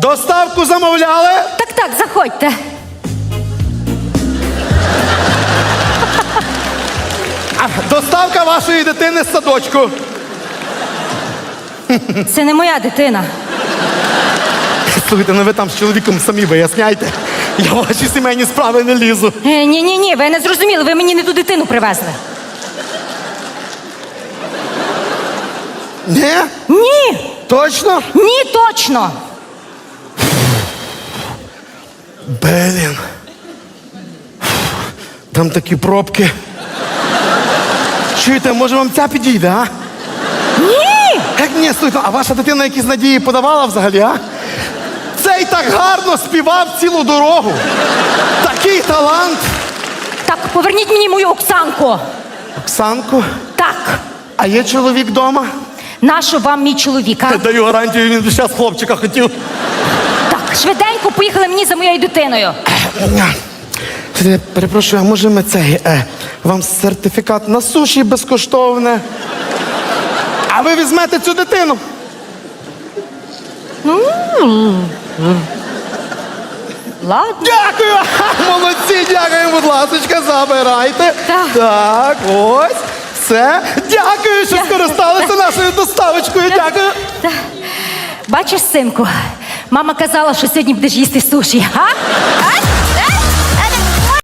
Доставку замовляли? Так, так, заходьте. Доставка вашої дитини з садочку. Це не моя дитина. Слухайте, ну ви там з чоловіком самі виясняйте. Я в ваші сімейні справи не лізу. Ні, ні, ні, ви не зрозуміли, ви мені не ту дитину привезли. Ні? Ні, Точно? ні, точно. Блін. Там такі пробки. Чуєте, може вам ця підійде, а? Ні! Як ні, слухайте, а ваша дитина якісь надії подавала взагалі, а? Цей так гарно співав цілу дорогу. Такий талант. Так, поверніть мені мою Оксанку. Оксанку, Так, а є чоловік вдома? нащо вам мій чоловік, а? Даю гарантію, він зараз хлопчика хотів. Швиденько поїхали мені за моєю дитиною. Е, Перепрошую, а може ми цей е, вам сертифікат на суші безкоштовне? А ви візьмете цю дитину? Ладно. Дякую! Молодці, дякую, будь ласка, забирайте. Так. Так, ось. Все. Дякую, що скористалися нашою доставочкою. Дякую. Бачиш, синку, мама казала, що сьогодні будеш їсти суші, а?